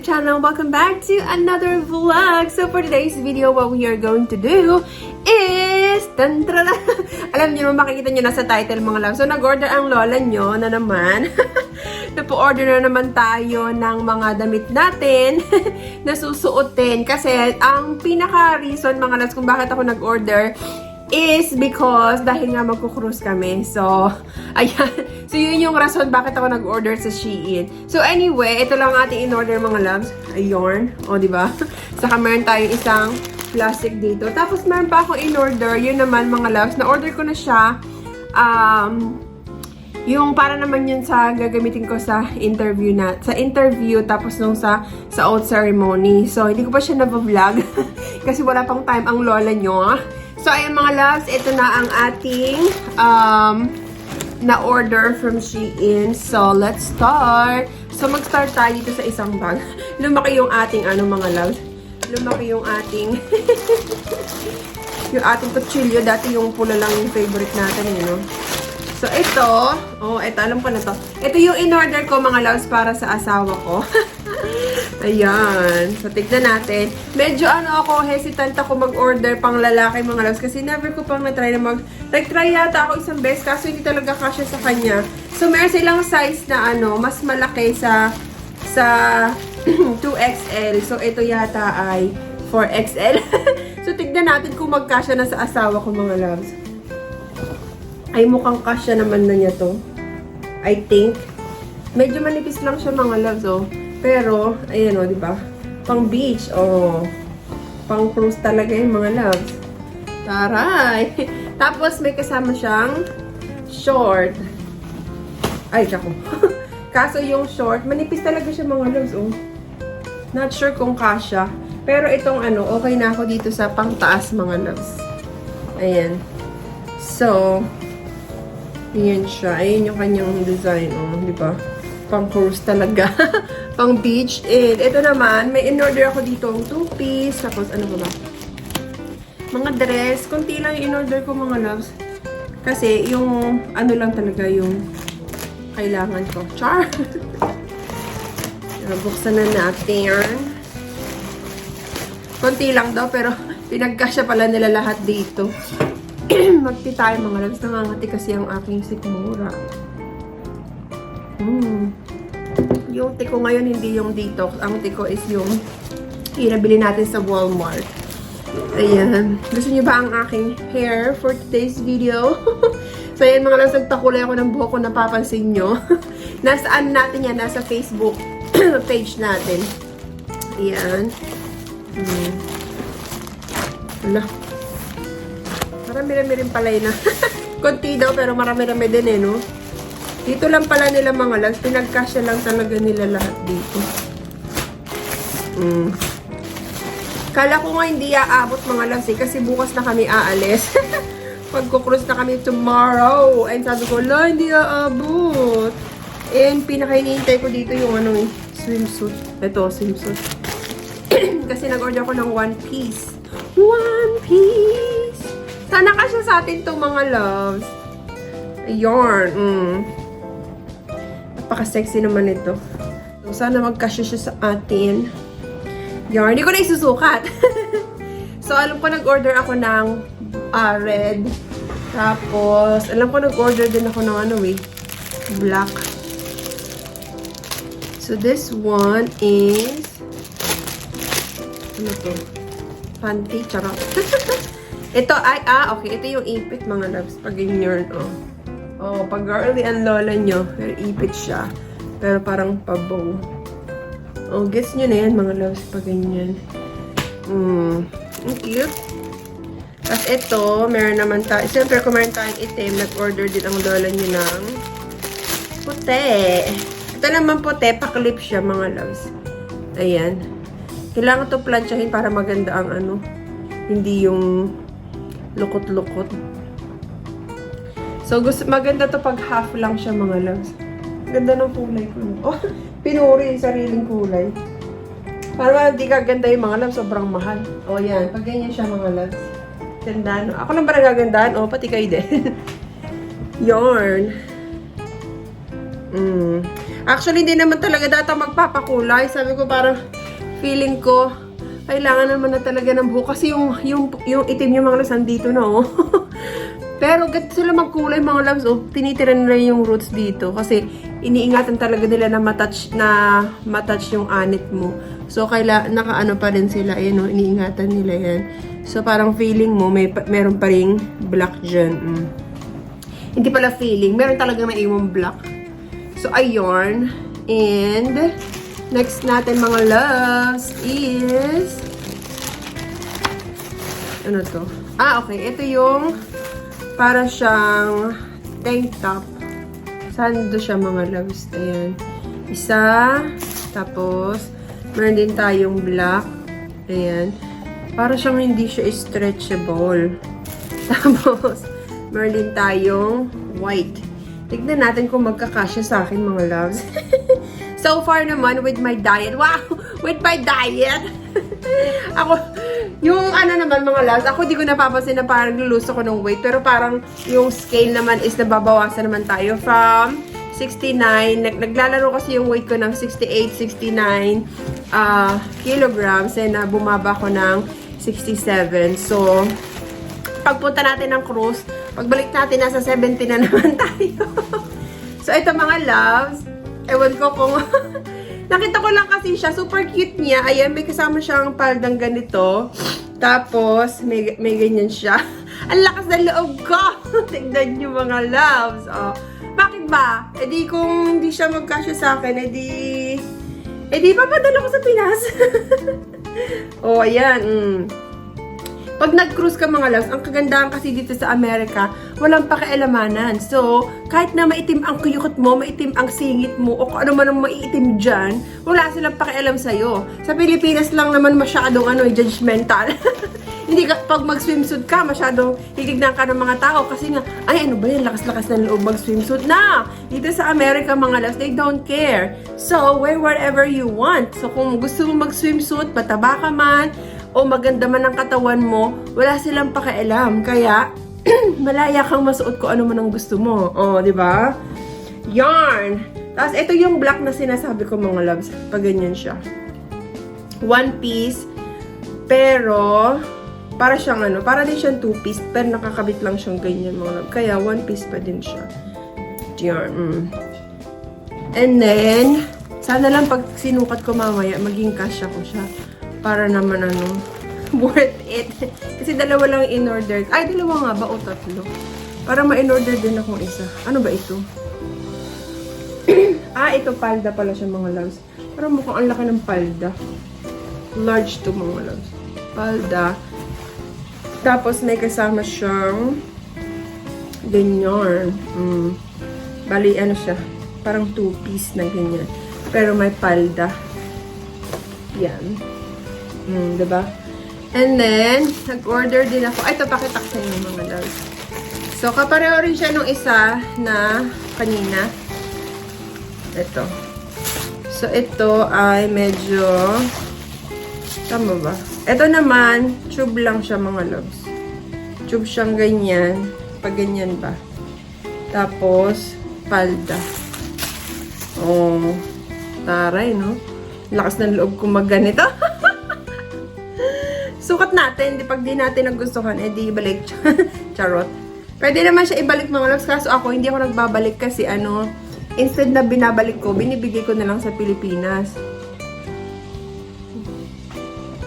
YouTube channel. Welcome back to another vlog. So for today's video, what we are going to do is... Alam niyo makikita niyo na sa title mga loves. So nag-order ang lola niyo na naman. Napo-order na naman tayo ng mga damit natin na susuotin. Kasi ang pinaka-reason mga loves kung bakit ako nag-order is because dahil nga magkukrus kami. So, ayan. So, yun yung rason bakit ako nag-order sa Shein. So, anyway, ito lang ating in-order mga loves. Ayun. O, di ba? Saka meron tayong isang plastic dito. Tapos, meron pa akong in-order. Yun naman mga loves. Na-order ko na siya. Um, yung para naman yun sa gagamitin ko sa interview na sa interview tapos nung sa sa oath ceremony. So hindi ko pa siya na-vlog kasi wala pang time ang lola nyo. So ayan mga loves, ito na ang ating um, na-order from Shein. So let's start. So mag-start tayo dito sa isang bag. Lumaki yung ating ano mga loves. Lumaki yung ating yung ating kutsilyo. Dati yung pula lang yung favorite natin, you know. So, ito, oh, ito, alam ko na to. Ito yung in-order ko, mga loves, para sa asawa ko. Ayan. So, tignan natin. Medyo, ano ako, hesitant ako mag-order pang lalaki, mga loves, kasi never ko pang na-try na mag... Nag-try yata ako isang beses, kaso hindi talaga kasya sa kanya. So, meron silang size na, ano, mas malaki sa, sa 2XL. So, ito yata ay 4XL. so, tignan natin kung magkasya na sa asawa ko, mga loves. Ay, mukhang kasya naman na niya to. I think. Medyo manipis lang siya mga loves, oh. Pero, ayan, oh, di ba? Pang beach, oh. Pang cruise talaga yung mga loves. Taray! Tapos, may kasama siyang short. Ay, tsako. Kaso yung short, manipis talaga siya mga loves, oh. Not sure kung kasya. Pero itong ano, okay na ako dito sa pangtaas mga loves. Ayan. So, Ayan siya. Ayan yung kanyang design, oh. Di ba? Pang cruise talaga. Pang beach. And ito naman, may in-order ako dito ang two-piece. Tapos, ano ba ba? Mga dress. Kunti lang in-order ko, mga loves. Kasi, yung, ano lang talaga yung kailangan ko. Char! Buksan na natin. Kunti lang daw, pero pinagkasya pala nila lahat dito. Magti tayo mga loves. Nangangati kasi ang aking sikmura. Hmm. Yung tiko ngayon, hindi yung detox. Ang tiko is yung pinabili natin sa Walmart. Ayan. Gusto niyo ba ang aking hair for today's video? so, ayan mga loves. Nagtakulay ako ng buhok ko napapansin nyo. Nasaan natin yan? Nasa Facebook page natin. Ayan. Hmm. Wala. Marami-rami rin pala yun. ah. Konti daw, pero marami-rami din eh, no? Dito lang pala nila mga loves. Pinagkasya lang talaga nila lahat dito. Mm. Kala ko nga hindi aabot mga loves eh, kasi bukas na kami aalis. Pagkukross na kami tomorrow. And sabi ko, la, hindi aabot. And pinakainintay ko dito yung ano eh, swimsuit. Ito, swimsuit. kasi nag-order ko ng one piece. One piece! Sana kasya sa atin itong mga loves. Ayun. Mm. Napaka-sexy naman ito. So, sana magkasya siya sa atin. Yarn. Hindi ko na isusukat. so, alam ko nag-order ako ng ah, red. Tapos, alam ko nag-order din ako ng ano eh. Black. So, this one is ano to? Panty. Charot. Ito ay, ah, okay. Ito yung ipit, mga loves. Pag ganyan, oh. Oh, pag girly ang lola nyo, pero ipit siya. Pero parang pabow. Oh, guess nyo na yan, mga loves, pag ganyan. Hmm. Ang cute. Tapos ito, meron naman tayo. Siyempre, kung meron tayong itim, nag-order din ang lola nyo ng puti. Ito naman puti, paklip siya, mga loves. Ayan. Kailangan to plansyahin para maganda ang ano. Hindi yung lukot-lukot. So, gusto, maganda to pag half lang siya mga loves. Ganda ng kulay ko. Oh, pinuri yung sariling kulay. Para hindi ka ganda yung mga loves, sobrang mahal. O, oh, yan. Pag ganyan siya mga loves. Ganda, no? Ako lang ba nagagandaan? O, oh, pati kayo din. Yarn. Mm. Actually, hindi naman talaga data magpapakulay. Sabi ko parang feeling ko, kailangan naman na talaga ng buhok. Kasi yung, yung, yung itim yung mga lasan dito na, oh. Pero ganito sila magkulay mga loves, oh. Tinitira nila yung roots dito. Kasi iniingatan talaga nila na matouch, na matouch yung anit mo. So, kaila, nakaano pa rin sila, ayun, oh. Iniingatan nila yan. So, parang feeling mo, may, meron pa ring black dyan. Mm. Hindi pala feeling, meron talaga may iwang black. So, ayun. And, next natin mga loves is... Ano to? Ah, okay. Ito yung para siyang tank top. Sando siya mga loves. Ayan. Isa. Tapos, meron din tayong black. Ayan. Para siyang hindi siya stretchable. Tapos, meron din tayong white. Tignan natin kung magkakasya sa akin mga loves. so far naman with my diet. Wow! With my diet! ako, yung ano naman mga loves, ako di ko napapansin na parang lulus ako ng weight. Pero parang yung scale naman is nababawasan naman tayo from 69. Nag naglalaro kasi yung weight ko ng 68, 69 ah, kilograms. And na bumaba ko ng 67. So, pagpunta natin ng cruise, pagbalik natin, nasa 70 na naman tayo. so, ito mga loves, ewan ko kung, nakita ko lang kasi siya, super cute niya. Ayan, may kasama siyang paldang ganito. Tapos, may, may ganyan siya. Ang lakas ng loob ko! Tignan niyo mga loves. Oh. Bakit ba? E di kung hindi siya magkasya sa akin, e di... E di papadala ko sa Pinas. oh, ayan. Mm. Pag nag-cruise ka mga loves, ang kagandahan kasi dito sa Amerika, walang pakialamanan. So, kahit na maitim ang kuyukot mo, maitim ang singit mo, o kung ano man ang maiitim dyan, wala silang pakialam sa'yo. Sa Pilipinas lang naman masyadong ano, eh, judgmental. Hindi ka, pag mag-swimsuit ka, masyadong higignan ka ng mga tao kasi nga, ay ano ba yan, lakas-lakas ng loob mag-swimsuit na. Dito sa Amerika mga loves, they don't care. So, wear wherever you want. So, kung gusto mo mag-swimsuit, pataba ka man, o maganda man ang katawan mo, wala silang pakialam. Kaya, malaya kang masuot ko ano man ang gusto mo. O, di ba? Yarn! Tapos, ito yung black na sinasabi ko mga loves. Pag ganyan siya. One piece. Pero, para siyang ano, para din siyang two piece. Pero nakakabit lang siyang ganyan mga loves. Kaya, one piece pa din siya. Yarn. Mm. And then, sana lang pag sinukat ko mamaya, maging kasya ko siya. Para naman ano, worth it. Kasi dalawa lang in-order. Ay, dalawa nga ba o tatlo? Para ma-in-order din akong isa. Ano ba ito? ah, ito palda pala siya mga loves. Parang mukhang ang laki ng palda. Large to mga loves. Palda. Tapos may kasama siyang ganyan. Mm. Bali, ano siya? Parang two-piece na ganyan. Pero may palda. Yan. Mm, diba? And then, nag-order din ako. Ay, ito, pakita ko sa inyo mga loves. So, kapareho rin siya nung isa na kanina. Ito. So, ito ay medyo... Tama ba? Ito naman, tube lang siya mga loves. Tube siyang ganyan. Pag ganyan ba? Tapos, palda. Oh, taray, no? Lakas ng loob ko magganito. Sukat natin, di pag di natin nagustuhan, eh di ibalik. Charot. Pwede naman siya ibalik mga loves, kaso ako hindi ako nagbabalik kasi ano, instead na binabalik ko, binibigay ko na lang sa Pilipinas.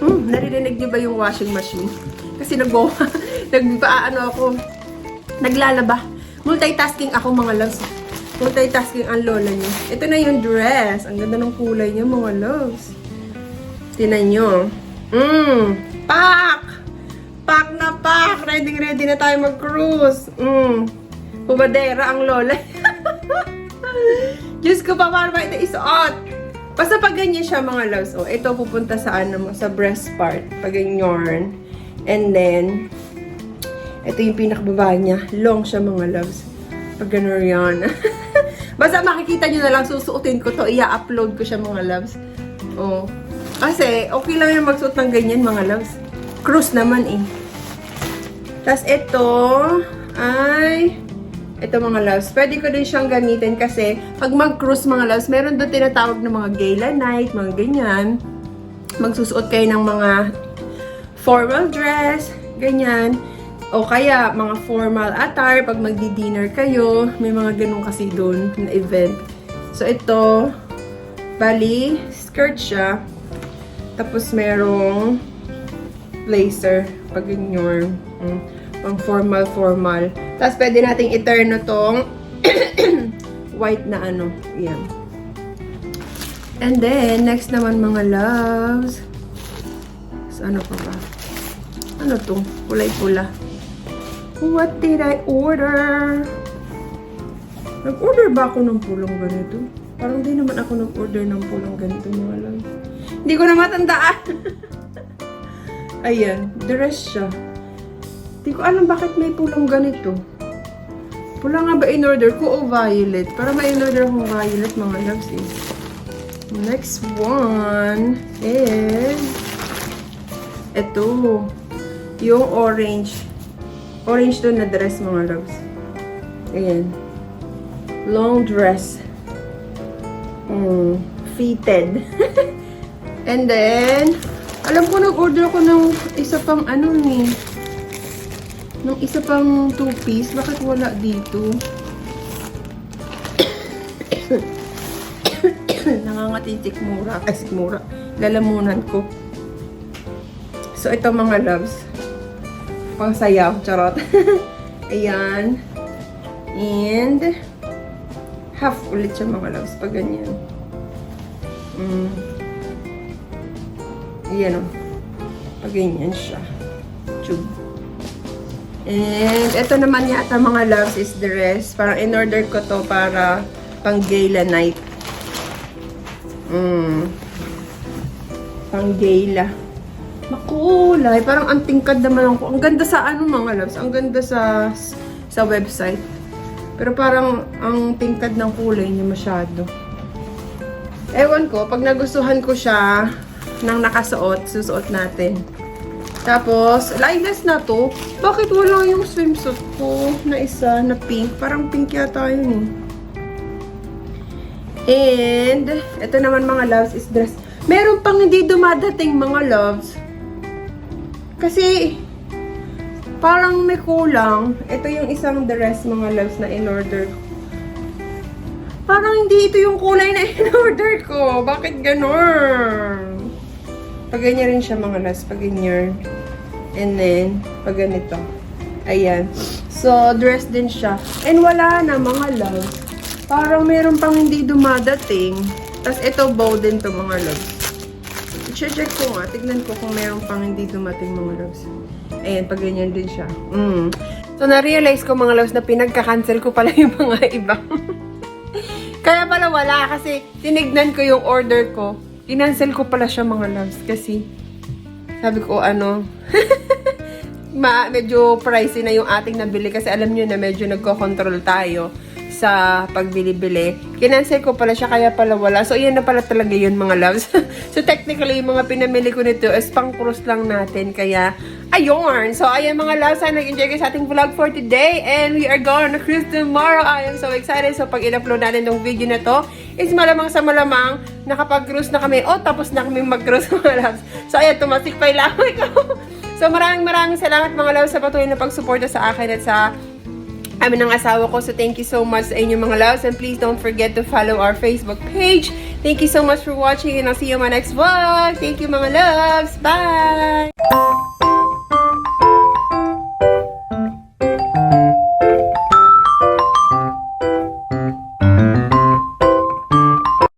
Hmm, naririnig niyo ba yung washing machine? Kasi nag nagpaano ako, naglalaba. Multitasking ako mga loves. Multitasking ang lola niyo. Ito na yung dress. Ang ganda ng kulay niya mga loves. Tinan nyo. Mmm, pak! Pak na pak! Ready ready na tayo mag-cruise. Mmm, pubadera ang lola. Diyos ko pa, paano ba ito isuot? Basta pag ganyan siya mga loves, oh, ito pupunta sa ano mo, sa breast part, pag yarn. And then, ito yung pinakababa niya. Long siya mga loves. Pag gano'n yan. Basta makikita nyo na lang, susuotin ko to. Ia-upload ko siya mga loves. Oh. Kasi, okay lang yung magsuot ng ganyan mga loves. Cruise naman eh. Tapos ito ay, Ito mga loves, pwede ko din siyang gamitin kasi pag mag-cruise mga loves, meron doon tinatawag ng mga gala night, mga ganyan. Magsusuot kayo ng mga formal dress, ganyan. O kaya, mga formal attire, pag magdi-dinner kayo, may mga ganun kasi doon na event. So, ito, bali, skirt siya. Tapos, merong blazer, pag ganyan, mm, pang formal-formal. Tapos, pwede nating na tong white na ano, yan. And then, next naman mga loves. So, ano pa ba? Ano to? Kulay-pula. What did I order? Nag-order ba ako ng pulong ganito? Parang di naman ako nag-order ng pulong ganito mga loves. Hindi ko na matandaan. Ayan, dress siya. Hindi ko alam bakit may pulong ganito. Pula nga ba in-order ko o violet? Para ma-in-order akong violet mga loves eh. Next one is ito. Yung orange. Orange to na dress mga loves. Ayan. Long dress. Mm, fitted. And then, alam ko nag-order ako ng isa pang ano ni. Nung isa pang two-piece. Bakit wala dito? Nangangatitik mura. Ay, mura. Lalamunan ko. So, ito mga loves. Pang sayaw. Charot. Ayan. And, half ulit siya mga loves. Pag ganyan. Mm. Ayan o. Pag ganyan siya. Tube. And, ito naman yata mga loves is the rest. Parang in-order ko to para pang gala night. Mm. Pang gala. Makulay. Parang ang tingkad naman ako. Ang ganda sa ano mga loves. Ang ganda sa sa website. Pero parang ang tingkad ng kulay niya masyado. Ewan ko, pag nagustuhan ko siya nang nakasuot, susuot natin. Tapos, liveless na to. Bakit wala yung swimsuit ko na isa na pink? Parang pink yata yun eh. And, ito naman mga loves is dress. Meron pang hindi dumadating mga loves. Kasi, parang may kulang. Ito yung isang dress mga loves na in-order. Parang hindi ito yung kulay na in-order ko. Bakit ganon? Pag ganyan rin siya mga loves. Pag ganyan. And then, pag ganito. Ayan. So, dress din siya. And wala na mga loves. Parang meron pang hindi dumadating. Tapos ito bow din to mga loves. I-check ko nga. Tignan ko kung meron pang hindi dumating mga loves. Ayan, pag ganyan din siya. Mm. So, na-realize ko mga loves na pinagka-cancel ko pala yung mga iba. Kaya pala wala kasi tinignan ko yung order ko. Kinancel ko pala siya mga loves kasi sabi ko ano ma medyo pricey na yung ating nabili kasi alam nyo na medyo nagko-control tayo sa pagbili-bili. Kinancel ko pala siya kaya pala wala. So, yan na pala talaga yun mga loves. so, technically, yung mga pinamili ko nito is pang cruise lang natin. Kaya, ayun. So, ayan mga loves. Sana nag-enjoy kayo sa ating vlog for today. And we are going on a cruise tomorrow. I am so excited. So, pag in-upload natin tong video na to, is malamang sa malamang nakapag-cruise na kami. O, tapos na kami mag-cruise mga loves. So, ayan, tumatik pa yung ko. so, maraming maraming salamat mga loves sa patuloy na pagsuporta sa akin at sa amin ng asawa ko. So, thank you so much sa inyong mga loves. And please don't forget to follow our Facebook page. Thank you so much for watching and I'll see you in my next vlog. Thank you mga loves. Bye!